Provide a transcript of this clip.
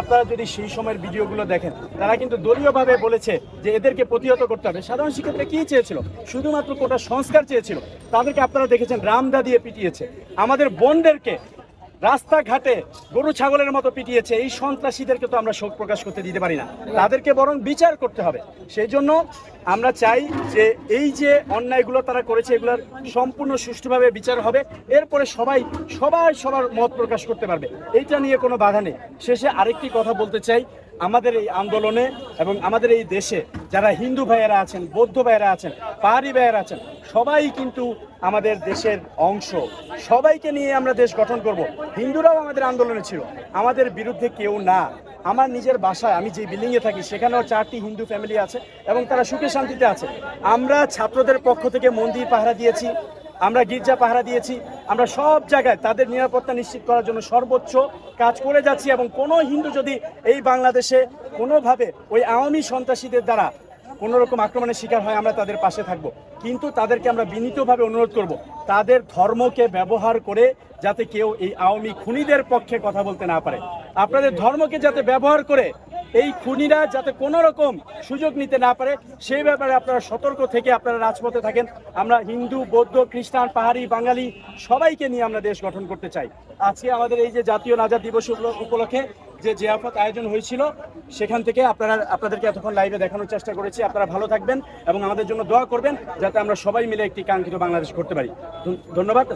আপনারা যদি সেই সময়ের ভিডিওগুলো দেখেন, তারা কিন্তু দলীয়ভাবে বলেছে যে এদেরকে প্রতিহত করতে হবে। সাধারণ শিক্ষার্থীরা কী চেয়েছিল? শুধুমাত্র কোটা সংস্কার চেয়েছিল। তাদেরকে আপনারা দেখেছেন রামদা দিয়ে পিটিয়েছে। আমাদের বোনদেরকে রাস্তাঘাটে গরু ছাগলের মতো পিটিয়েছে। এই সন্ত্রাসীদেরকে তো আমরা শোক প্রকাশ করতে দিতে পারি না। তাদেরকে বরং বিচার করতে হবে। সেই জন্য আমরা চাই যে এই যে অন্যায়গুলো তারা করেছে, এগুলোর সম্পূর্ণ সুষ্ঠুভাবে বিচার হবে। এরপরে সবাই সবাই সবার মত প্রকাশ করতে পারবে। এইটা নিয়ে কোনো বাধা নেই। শেষে আরেকটি কথা বলতে চাই। আমাদের এই আন্দোলনে এবং আমাদের এই দেশে যারা হিন্দু ভাইয়েরা আছেন, বৌদ্ধ ভাইয়েরা আছেন, পাহাড়ি ভাইয়েরা আছেন, সবাই কিন্তু আমাদের দেশের অংশ। সবাইকে নিয়ে আমরা দেশ গঠন করব। হিন্দুরাও আমাদের আন্দোলনে ছিল। আমাদের বিরুদ্ধে কেউ না। আমার নিজের বাসায় আমি যে বিল্ডিংয়ে থাকি, সেখানেও চারটি হিন্দু ফ্যামিলি আছে এবং তারা সুখে শান্তিতে আছে। আমরা ছাত্রদের পক্ষ থেকে মন্দির পাহারা দিয়েছি, আমরা গির্জা পাহারা দিয়েছি, আমরা সব জায়গায় তাদের নিরাপত্তা নিশ্চিত করার জন্য সর্বোচ্চ কাজ করে যাচ্ছি এবং কোনো হিন্দু যদি এই বাংলাদেশে কোনোভাবে ওই আওয়ামী সন্ত্রাসীদের দ্বারা কোনো রকম আক্রমণের শিকার হয়, আমরা তাদের পাশে থাকব। কিন্তু তাদেরকে আমরা বিনীতভাবে অনুরোধ করব, তাদের ধর্মকে ব্যবহার করে যাতে কেউ এই আওয়ামী খুনিদের পক্ষে কথা বলতে না পারে। আপনাদের ধর্মকে যাতে ব্যবহার করে এই খুনিরা যাতে কোনো রকম সুযোগ নিতে না পারে, সেই ব্যাপারে আপনারা সতর্ক থেকে আপনারা রাজপথে থাকেন। আমরা হিন্দু, বৌদ্ধ, খ্রিস্টান, পাহাড়ি, বাঙালি সবাইকে নিয়ে আমরা দেশ গঠন করতে চাই। আজকে আমাদের এই যে জাতীয় নাজার দিবস উপল- উপলক্ষে যে জিয়াফত আয়োজন হয়েছিল, সেখান থেকে আপনারা আপনাদেরকে এতক্ষণ লাইভে দেখানোর চেষ্টা করেছি। আপনারা ভালো থাকবেন এবং আমাদের জন্য দোয়া করবেন, যাতে আমরা সবাই মিলে একটি কাঙ্ক্ষিত বাংলাদেশ করতে পারি। ধন্যবাদ।